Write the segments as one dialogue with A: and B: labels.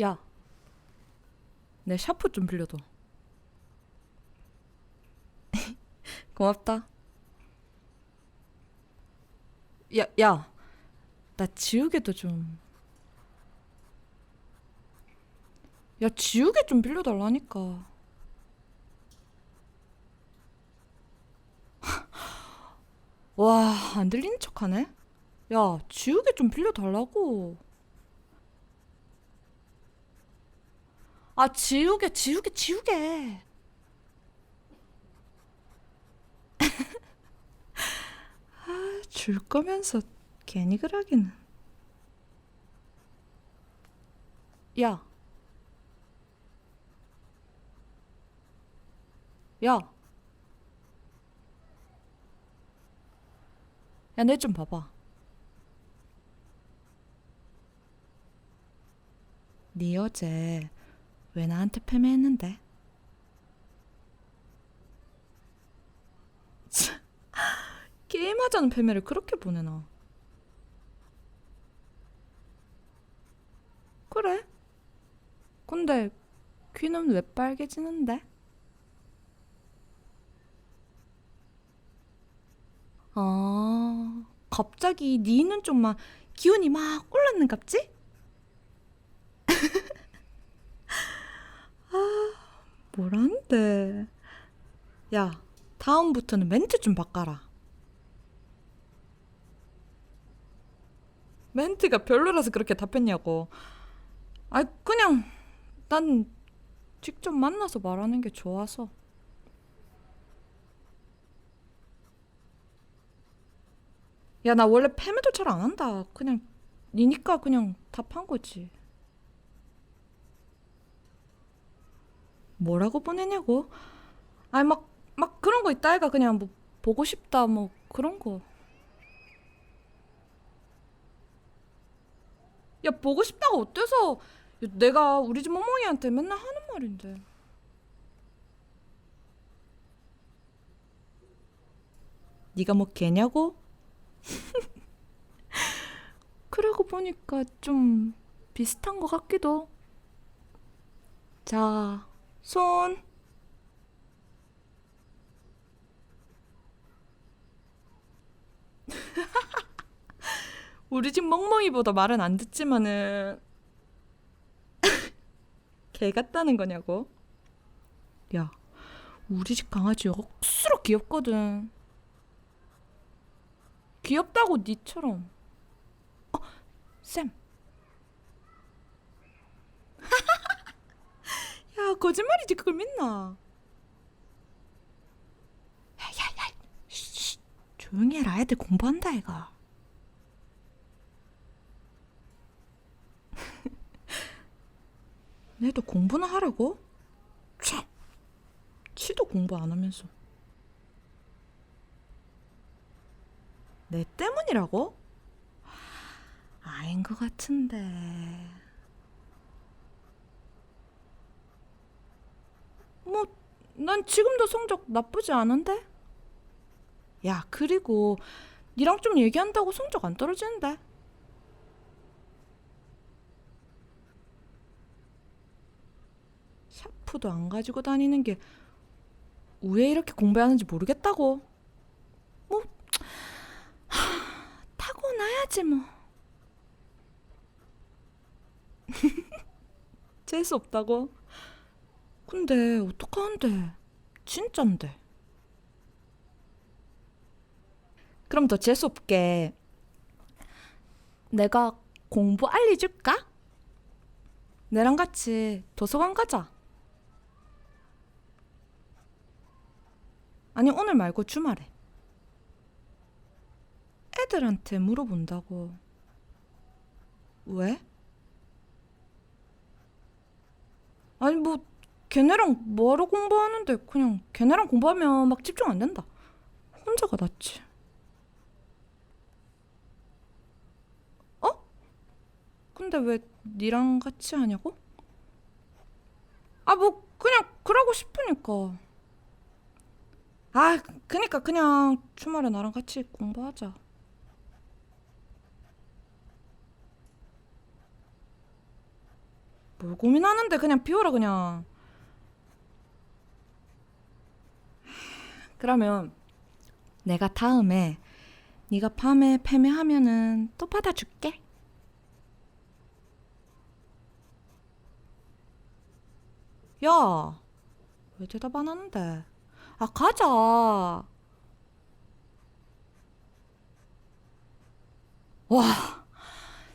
A: 야, 내 샤프 좀 빌려줘. 고맙다. 야, 야, 나 지우개도 좀. 야, 지우개 좀 빌려달라니까. 와, 안 들리는 척 하네? 야, 지우개 좀 빌려달라고. 아, 지우개, 지우개, 지우개. 아, 줄 거면서 괜히 그러기는. 야. 야. 야, 내 좀 봐봐. 네 어제 왜 나한테 패매했는데? 참, 게임하자는 패매를 그렇게 보내나? 그래? 근데 귀는 왜 빨개지는데? 아, 갑자기 네눈 쪽만 기운이 막 올랐는 갑지? 뭐란데? 야, 다음부터는 멘트 좀 바꿔라. 멘트가 별로라서 그렇게 답했냐고. 아, 그냥 난 직접 만나서 말하는 게 좋아서. 야, 나 원래 패매도 잘 안 한다. 그냥 니니까 그냥 답한 거지. 뭐라고 보내냐고? 아니 막, 막 그런 거 있다 아이가 그냥 뭐 보고 싶다 뭐 그런 거. 야 보고 싶다가 어때서 야, 내가 우리 집 어머니한테 맨날 하는 말인데. 네가 뭐 개냐고? 그러고 보니까 좀 비슷한 것 같기도. 자, 손. 우리 집 멍멍이보다 말은 안 듣지만은 개 같다는 거냐고? 야, 우리 집 강아지 억수로 귀엽거든. 귀엽다고 니처럼. 어, 쌤. 야, 거짓말이지 그걸 믿나? 야야야, 쉿, 조용히 해라. 애들 공부한다 애가. 내도 공부나 하라고? 참, 치도 공부 안 하면서. 내 때문이라고? 아닌 것 같은데. 뭐, 난 지금도 성적 나쁘지 않은데? 야, 그리고 니랑 좀 얘기한다고 성적 안 떨어지는데? 샤프도 안 가지고 다니는 게 왜 이렇게 공부하는지 모르겠다고. 뭐, 하, 타고나야지 뭐. 재수 없다고? 근데 어떡하는데? 진짠데. 그럼 더 재수 없게 내가 공부 알려줄까? 내랑 같이 도서관 가자. 아니 오늘 말고 주말에. 애들한테 물어본다고. 왜? 아니 뭐 걔네랑 뭐하러 공부하는데 그냥 걔네랑 공부하면 막 집중 안 된다. 혼자가 낫지. 어? 근데 왜 니랑 같이 하냐고? 아 뭐 그냥 그러고 싶으니까. 아 그니까 그냥 주말에 나랑 같이 공부하자. 뭘 고민하는데 그냥 비워라 그냥. 그러면 내가 다음에 네가 밤에 패매하면은 또 받아줄게. 야, 왜 대답 안 하는데? 아, 가자. 와,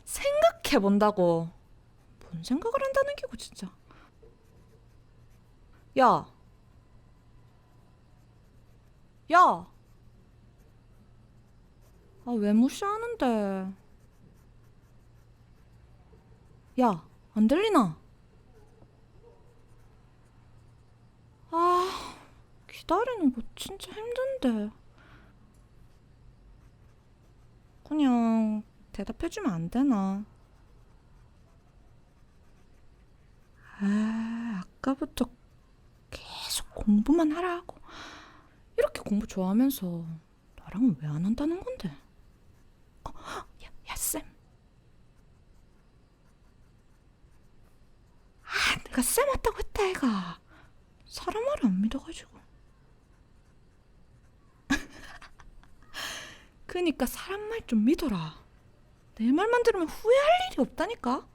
A: 생각해 본다고. 뭔 생각을 한다는 기고 진짜. 야, 야. 아, 왜 무시하는데? 야, 안 들리나? 아, 기다리는 거 진짜 힘든데. 그냥 대답해주면 안 되나? 아, 아까부터 계속 공부만 하라고. 공부 좋아하면서 나랑은 왜 안 한다는 건데? 어, 야, 야, 쌤. 아, 내가 쌤 왔다고 했다, 애가. 사람 말을 안 믿어가지고. 그니까 사람 말 좀 믿어라. 내 말만 들으면 후회할 일이 없다니까.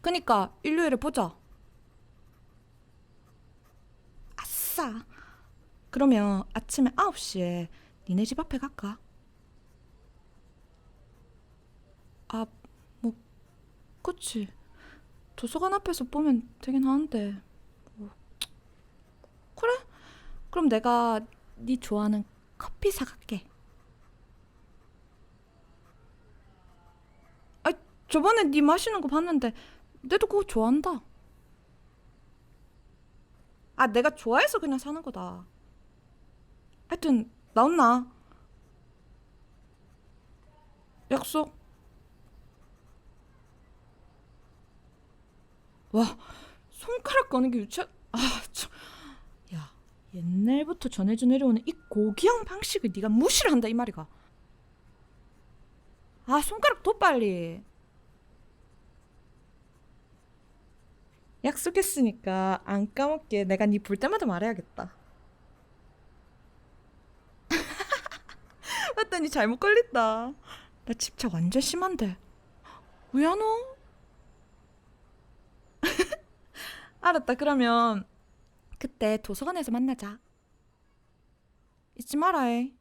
A: 그니까 일요일에 보자. 아싸. 그러면 아침에 9시에 니네 집 앞에 갈까? 아, 뭐, 그치. 도서관 앞에서 보면 되긴 하는데. 뭐. 그래? 그럼 내가 네 좋아하는 커피 사갈게. 아, 저번에 네 마시는 거 봤는데 내도 그거 좋아한다. 아, 내가 좋아해서 그냥 사는 거다. 하여튼 나온나? 약속. 와, 손가락 꺼는 게 유치한. 아, 참. 야, 옛날부터 전해져 내려오는 이 고귀한 방식을 네가 무시를 한다 이 말이가. 아, 손가락 더 빨리. 약속했으니까 안 까먹게 내가 네 볼 때마다 말해야겠다. 맞다니 잘못 걸렸다. 나 집착 완전 심한데. 왜안 와? 알았다. 그러면 그때 도서관에서 만나자. 잊지 마라. 해.